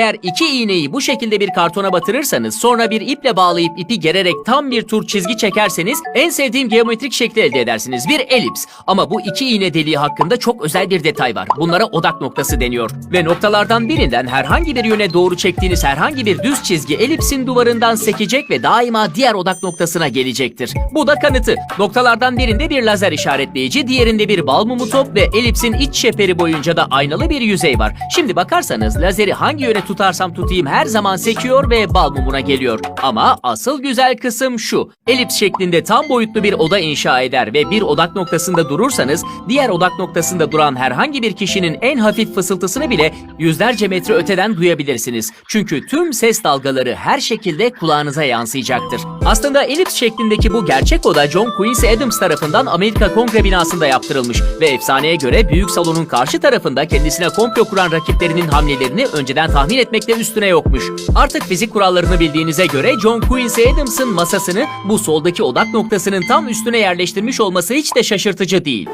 Eğer iki iğneyi bu şekilde bir kartona batırırsanız sonra bir iple bağlayıp ipi gererek tam bir tur çizgi çekerseniz en sevdiğim geometrik şekli elde edersiniz. Bir elips. Ama bu iki iğne deliği hakkında çok özel bir detay var. Bunlara odak noktası deniyor. Ve noktalardan birinden herhangi bir yöne doğru çektiğiniz herhangi bir düz çizgi elipsin duvarından sekecek ve daima diğer odak noktasına gelecektir. Bu da kanıtı. Noktalardan birinde bir lazer işaretleyici, diğerinde bir bal mumu top ve elipsin iç çeperi boyunca da aynalı bir yüzey var. Şimdi bakarsanız lazeri hangi yöne tutarsam tutayım her zaman sekiyor ve bal mumuna geliyor. Ama asıl güzel kısım şu. Elips şeklinde tam boyutlu bir oda inşa eder ve bir odak noktasında durursanız diğer odak noktasında duran herhangi bir kişinin en hafif fısıltısını bile yüzlerce metre öteden duyabilirsiniz. Çünkü tüm ses dalgaları her şekilde kulağınıza yansıyacaktır. Aslında elips şeklindeki bu gerçek oda John Quincy Adams tarafından Amerika Kongre binasında yaptırılmış ve efsaneye göre büyük salonun karşı tarafında kendisine komplo kuran rakiplerinin hamlelerini önceden tahmin etmekte üstüne yokmuş. Artık fizik kurallarını bildiğinize göre John Quincy Adams'ın masasını bu soldaki odak noktasının tam üstüne yerleştirmiş olması hiç de şaşırtıcı değil.